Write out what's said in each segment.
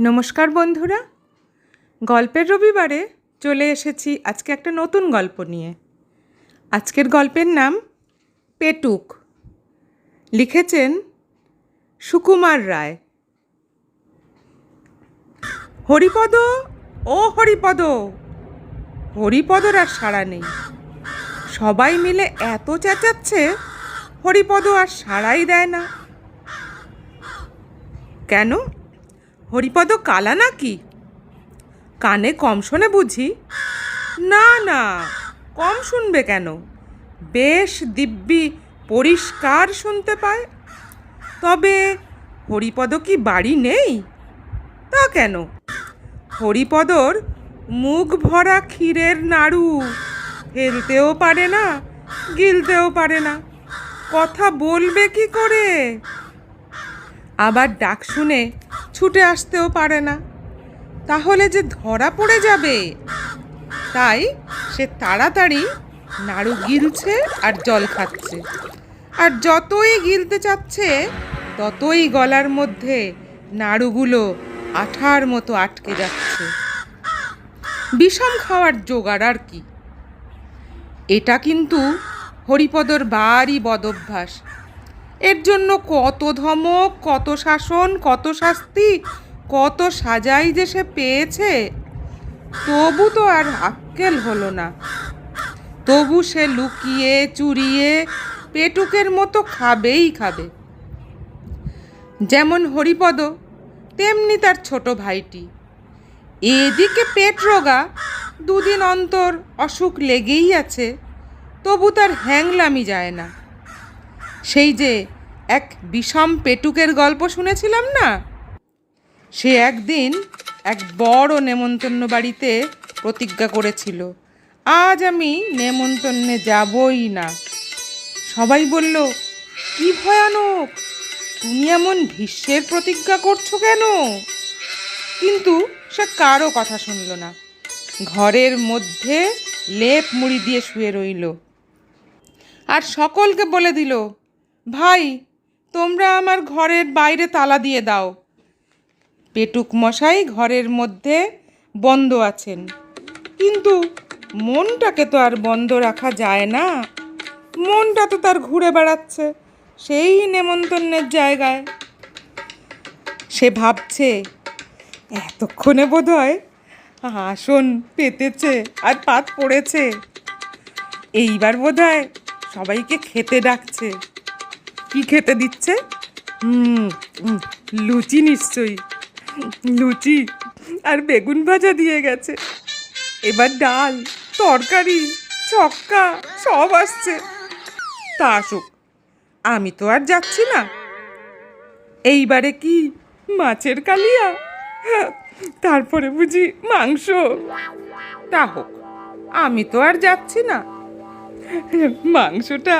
নমস্কার বন্ধুরা। গল্পের রবিবারে চলে এসেছি আজকে একটা নতুন গল্প নিয়ে। আজকের গল্পের নাম পেটুক। লিখেছেন সুকুমার রায়। হরিপদ, ও হরিপদ, হরিপদর আর সাড়া নেই। সবাই মিলে এত চেঁচাচ্ছে, হরিপদ আর সাড়াই দেয় না। কেন? হরিপদ কালা নাকি? কানে কম শোনে বুঝি। না না, কম শুনবে কেন? বেশ দিব্যি পরিষ্কার শুনতে পায়। তবে হরিপদ কি বাড়ি নেই? তা কেন? হরিপদর মুখ ভরা ক্ষীরের নাড়ু। ফেলতেও পারে না, গিলতেও পারে না। কথা বলবে কি করে? আবার ডাক শুনে ছুটে আসতেও পারে না। তাহলে যে ধরা পড়ে যাবে। তাই সে তাড়াতাড়ি নাড়ু গিলছে আর জল খাচ্ছে। আর যতই গিলতে চাচ্ছে, ততই গলার মধ্যে নাড়ুগুলো আঠার মতো আটকে যাচ্ছে। বিষম খাওয়ার জোগাড় আর কি। এটা কিন্তু হরিপদর বাড়ি বদভ্যাস। এর জন্য কত ধমক, কত শাসন, কত শাস্তি, কত সাজাই যে সে পেয়েছে? তবু তো আর আক্কেল হলো না। তবু সে লুকিয়ে, চুরিয়ে পেটুকের মতো খাবেই খাবে। যেমন হরিপদ, তেমনি তার ছোট ভাইটি। এদিকে পেট রোগা দুদিন অন্তর অসুখ লেগেই আছে, তবু তার হ্যাংলামি যায় না। সেই যে এক বিষম পেটুকের গল্প শুনেছিলাম না? সে একদিন এক বড় নেমন্তন্ন বাড়িতে প্রতিজ্ঞা করেছিল, আজ আমি নেমন্তন্নে যাবই না। সবাই বলল, কি ভয়ানক! তুমি এমন ভীষ্মের প্রতিজ্ঞা করছ কেন? কিন্তু সে কারও কথা শুনল না। ঘরের মধ্যে লেপ মুড়ি দিয়ে শুয়ে রইল। আর সকলকে বলে দিল ভাই, তোমরা আমার ঘরের বাইরে তালা দিয়ে দাও। পেটুক মশাই ঘরের মধ্যে বন্ধ আছেন। কিন্তু মনটাকে তো আর বন্ধ রাখা যায় না। মনটা তো তার ঘুরে বেড়াচ্ছে সেই নেমন্তন্নের জায়গায়। সে ভাবছে, এতক্ষণে বোধ হয় আসন পেতেছে আর পাত পড়েছে। এইবার বোধ হয় সবাইকে খেতে ডাকছে। কি খেতে দিচ্ছে? লুচি নিশ্চয়ই। লুচি আর বেগুন ভাজা দিয়ে গেছে। এবার ডাল, তরকারি, ছক্কা, সব আসছে। তা আসুক, আমি তো আর যাচ্ছি না। এইবারে কি মাছের কালিয়া? তারপরে বুঝি মাংস। তা হোক, আমি তো আর যাচ্ছি না। মাংসটা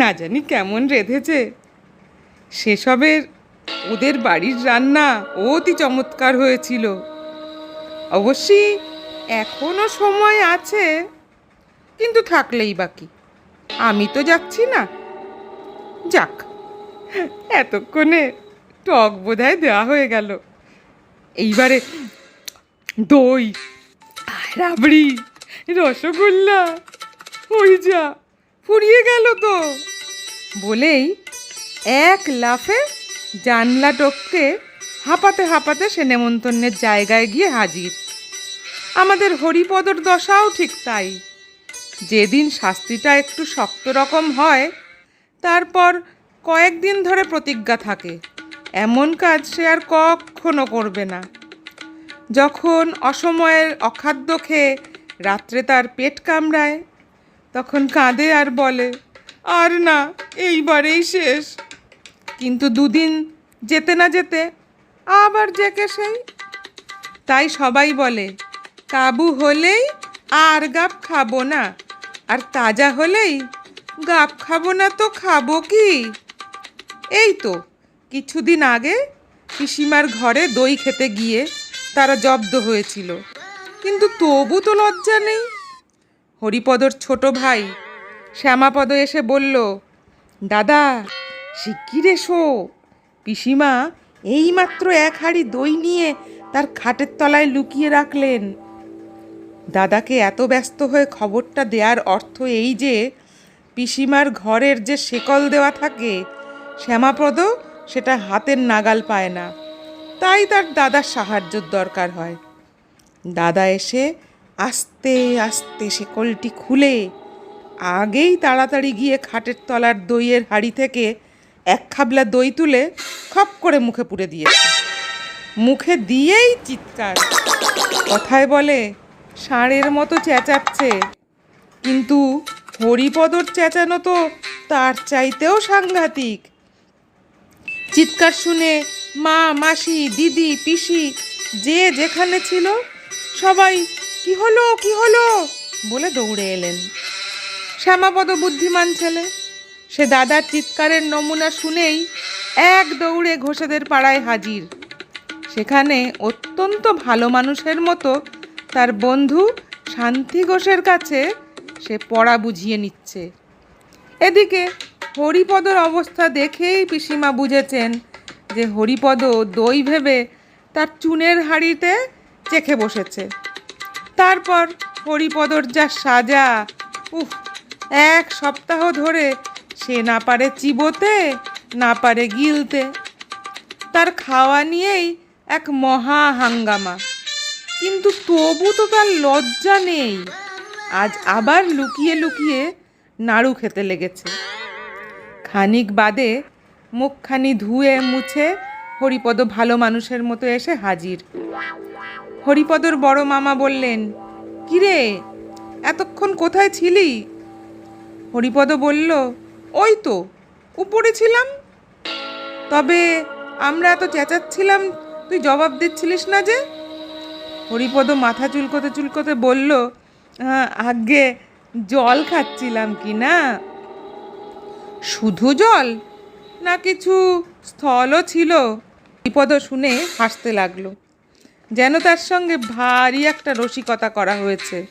না জানি কেমন রেঁধেছে। সেসবের ওদের বাড়ির রান্না অতি চমৎকার হয়েছিল। অবশ্যই এখনও সময় আছে, কিন্তু থাকলেই বাকি আমি তো যাচ্ছি না। যাক, এতক্ষণে টক বোধহয় দেওয়া হয়ে গেল। এইবারে দই রাবড়ি রসগোল্লা, ওই যা। ফুরিয়ে গেল তো। বলেই এক লাফে জানলা টপকে হাঁপাতে হাঁপাতে সে নেমন্তন্নের জায়গায় গিয়ে হাজির। আমাদের হরিপদর দশাও ঠিক তাই। যেদিন শাস্তিটা একটু শক্ত রকম হয়, তারপর কয়েকদিন ধরে প্রতিজ্ঞা থাকে। এমন কাজ সে আর কখনো করবে না। যখন অসময়ের অখাদ্য খেয়ে রাত্রে তার পেট কামড়ায় তখন কাঁদে আর বলে, আর না, এইবারেই শেষ। কিন্তু দুদিন যেতে না যেতে আবার জেকে সেই। তাই সবাই বলে, কাবু হলেই আর গাপ খাব না, আর তাজা হলেই গাপ খাব না তো খাব কি? এই তো কিছুদিন আগে পিসিমার ঘরে দই খেতে গিয়ে তারা জব্দ হয়েছিল। কিন্তু তবু তো লজ্জা নেই। হরিপদর ছোট ভাই শ্যামাপদ এসে বলল, দাদা শিগগির এসো পিসিমা এইমাত্র এক হাঁড়ি দই নিয়ে তার খাটের তলায় লুকিয়ে রাখলেন। দাদাকে এত ব্যস্ত হয়ে খবরটা দেওয়ার অর্থ এই যে, পিসিমার ঘরের যে শেকল দেওয়া থাকে, শ্যামাপদ সেটা হাতের নাগাল পায় না। তাই তার দাদার সাহায্যর দরকার হয়। দাদা এসে আস্তে আস্তে শেকলটি খুলে। আগেই তাড়াতাড়ি গিয়ে খাটের তলার দইয়ের হাড়ি থেকে এক খাবলা দই তুলে খপ করে মুখে পুড়ে দিয়েছে। মুখে দিয়েই চিৎকার। কথায় বলে, ষাঁড়ের মতো চেঁচাচ্ছে। কিন্তু হরিপদর চেঁচানো তো তার চাইতেও সাংঘাতিক। চিৎকার শুনে মা, মাসি, দিদি, পিসি, যে যেখানে ছিল, সবাই কি হলো কি হলো? বলে দৌড়ে এলেন। শ্যামাপদ বুদ্ধিমান ছেলে, সে দাদার চিৎকারের নমুনা শুনেই এক দৌড়ে ঘোষেদের পাড়ায় হাজির। সেখানে অত্যন্ত ভালো মানুষের মতো তার বন্ধু শান্তি ঘোষের কাছে সে পড়া বুঝিয়ে নিচ্ছে। এদিকে হরিপদর অবস্থা দেখেই পিসিমা বুঝেছেন যে হরিপদ দই ভেবে তার চুনের হাঁড়িতে চেখে বসেছে। তারপর হরিপদর যা সাজা। উফ, এক সপ্তাহ ধরে সে না পারে চিবোতে, না পারে গিলতে। তার খাওয়া নিয়েই এক মহা হাঙ্গামা। কিন্তু তবু তো তার লজ্জা নেই। আজ আবার লুকিয়ে লুকিয়ে নাড়ু খেতে লেগেছে। খানিক বাদে মুখখানি ধুয়ে মুছে হরিপদ ভালো মানুষের মতো এসে হাজির। হরিপদর বড় মামা বললেন কিরে এতক্ষণ কোথায় ছিলি? হরিপদ বলল ওই তো উপরে ছিলাম। তবে আমরা এত চেঁচাচ্ছিলাম তুই জবাব দিচ্ছিলিস না যে? হরিপদ মাথা চুলকোতে চুলকোতে বলল "হ্যাঁ, আগে জল খাচ্ছিলাম কি না? শুধু জল? না কিছু স্থলও ছিল? বিপদ শুনে হাসতে লাগল। যেন তার সঙ্গে ভারী একটা রসিকতা করা হয়েছে।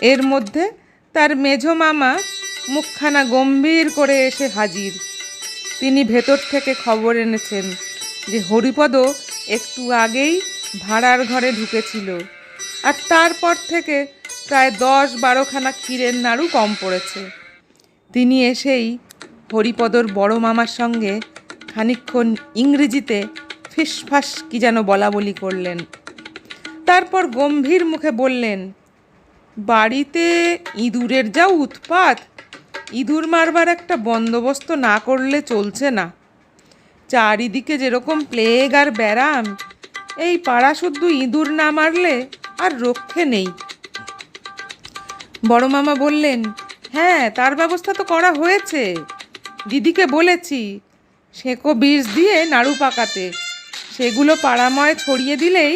এর মধ্যে তার মেঝো মামা মুখখানা গম্ভীর করে এসে হাজির। তিনি ভেতর থেকে খবর এনেছেন যে হরিপদ একটু আগেই ভাড়ার ঘরে ঢুকেছিল আর তারপর থেকে প্রায় দশ বারোখানা ক্ষীরের নাড়ু কম পড়েছে। তিনি এসেই হরিপদর বড় মামার সঙ্গে খানিকক্ষণ ইংরেজিতে ফিসফাস কি যেন বলা বলি করলেন। তারপর গম্ভীর মুখে বললেন, বাড়িতে ইঁদুরের যা উৎপাত, ইঁদুর মারবার একটা বন্দোবস্ত না করলে চলছে না। চারিদিকে যেরকম প্লেগ আর ব্যারাম, এই পাড়া শুদ্ধ ইঁদুর না মারলে আর রক্ষে নেই। বড় মামা বললেন হ্যাঁ তার ব্যবস্থা তো করা হয়েছে। দিদিকে বলেছি, সেঁকো বিষ দিয়ে নাড়ু পাকাতে। সেগুলো পাড়াময় ছড়িয়ে দিলেই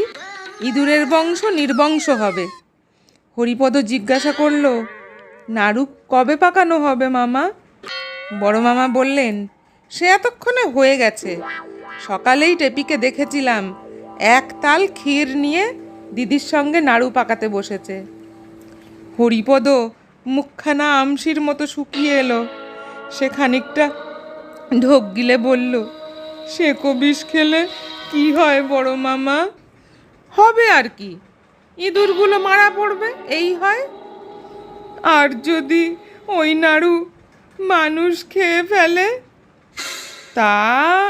ইঁদুরের বংশ নির্বংশ হবে। হরিপদ জিজ্ঞাসা করল নাড়ু কবে পাকানো হবে মামা? বড় মামা বললেন, সে এতক্ষণে হয়ে গেছে। সকালেই টেপিকে দেখেছিলাম। এক তাল ক্ষীর নিয়ে দিদির সঙ্গে নাড়ু পাকাতে বসেছে। হরিপদ মুখখানা আমশির মতো শুকিয়ে এলো। সে খানিকটা ঢোক গিলে বলল, সে কবিষ খেলে কি হয় বড় মামা? হবে আর কি। ইঁদুরগুলো মারা পড়বে, এই হয়। আর যদি ওই নাড়ু মানুষ খেয়ে ফেলে, তা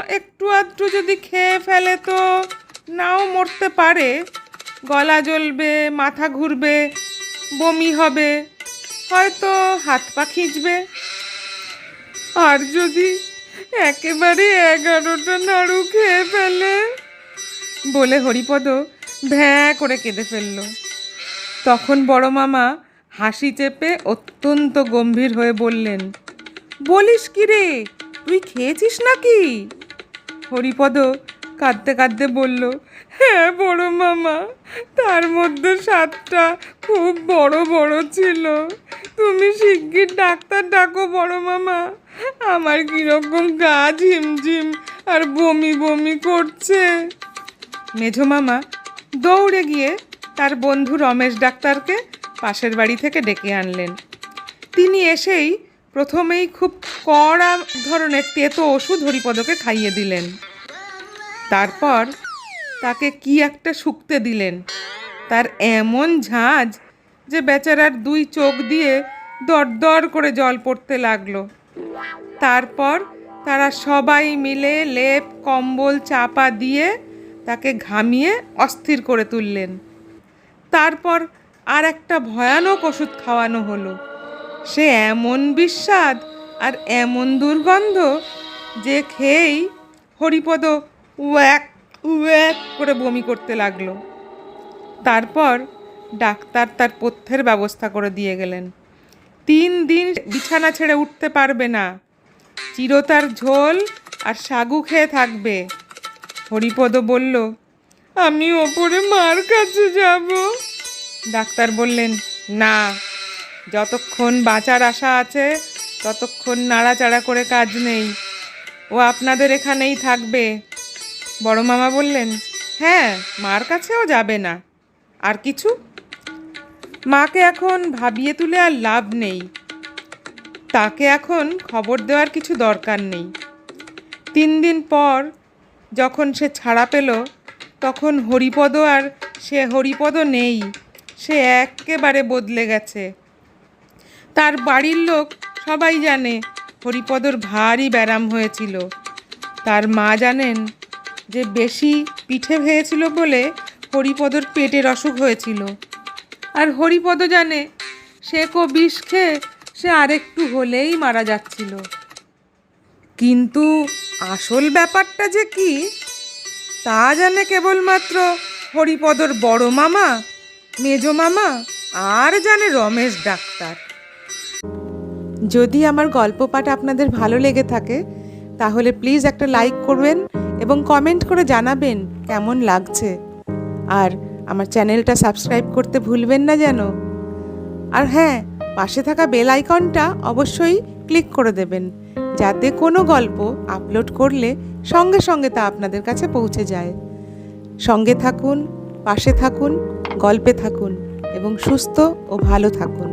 একটু আধটু যদি খেয়ে ফেলে তো নাও মরতে পারে। গলা জ্বলবে, মাথা ঘুরবে, বমি হবে, হয়তো হাত পা খিঁচবে। আর যদি একেবারে এগারোটা নাড়ু খেয়ে ফেলে। বলে হরিপদ ভ্যাঁ করে কেঁদে ফেলল। তখন বড় মামা হাসি চেপে অত্যন্ত গম্ভীর হয়ে বললেন, বলিস কি রে, তুই খেয়েছিস নাকি? হরিপদ কাঁদতে কাঁদতে বলল হ্যাঁ বড় মামা, তার মধ্যে সাতটা খুব বড় বড় ছিল। তুমি শিগগির ডাক্তার ডাকো, বড় মামা। আমার কীরকম গা ঝিমঝিম আর বমি বমি করছে। মেঝো মামা, দৌড়ে গিয়ে তার বন্ধু রমেশ ডাক্তারকে পাশের বাড়ি থেকে ডেকে আনলেন। তিনি এসেই প্রথমেই খুব কড়া ধরনের তেতো ওষুধ হরিপদকে খাইয়ে দিলেন। তারপর তাকে কি একটা শুকতে দিলেন। তার এমন ঝাঁজ যে বেচারার দুই চোখ দিয়ে দরদর করে জল পড়তে লাগল। তারপর তারা সবাই মিলে লেপ, কম্বল চাপা দিয়ে তাকে ঘামিয়ে অস্থির করে তুললেন। তারপর আর একটা ভয়ানক ওষুধ খাওয়ানো হলো। সে এমন বিস্বাদ আর এমন দুর্গন্ধ যে খেয়েই হরিপদ ওয়াক ওয়াক করে বমি করতে লাগল। তারপর ডাক্তার তার পথ্যের ব্যবস্থা করে দিয়ে গেলেন। তিন দিন বিছানা ছেড়ে উঠতে পারবে না। চিরতার ঝোল আর সাগু খেয়ে থাকবে। হরিপদ বলল, আমি ওপরে মার কাছে যাব। ডাক্তার বললেন, না, যতক্ষণ বাঁচার আশা আছে, ততক্ষণ নাড়াচাড়া করে কাজ নেই। ও আপনাদের এখানেই থাকবে। বড় মামা বললেন হ্যাঁ মার কাছেও যাবে না। আর কিছু? মাকে এখন ভাবিয়ে তুলে আর লাভ নেই। তাকে এখন খবর দেওয়ার কিছু দরকার নেই। তিন দিন পর যখন সে ছাড়া পেল, তখন হরিপদ আর সে হরিপদ নেই। সে একেবারে বদলে গেছে। তার বাড়ির লোক সবাই জানে হরিপদর ভারী ব্যারাম হয়েছিল। তার মা জানেন যে বেশি পিঠে ভেয়েছিল বলে হরিপদর পেটের অসুখ হয়েছিল। আর হরিপদ জানে, সে কো বিষ খেয়ে সে আরেকটু হলেই মারা যাচ্ছিল। কিন্তু আসল ব্যাপারটা যে কি, তা জানে কেবলমাত্র হরিপদর বড় মামা, মেজ মামা, আর জানে রমেশ ডাক্তার। যদি আমার গল্প পাঠ আপনাদের ভালো লেগে থাকে, তাহলে প্লিজ একটা লাইক করবেন এবং কমেন্ট করে জানাবেন কেমন লাগছে। আর আমার চ্যানেলটা সাবস্ক্রাইব করতে ভুলবেন না যেন। আর হ্যাঁ পাশে থাকা বেল আইকনটা অবশ্যই ক্লিক করে দেবেন, যাতে কোনো গল্প আপলোড করলে সঙ্গে সঙ্গে তা আপনাদের কাছে পৌঁছে যায়। সঙ্গে থাকুন, পাশে থাকুন, গল্পে থাকুন এবং সুস্থ ও ভালো থাকুন।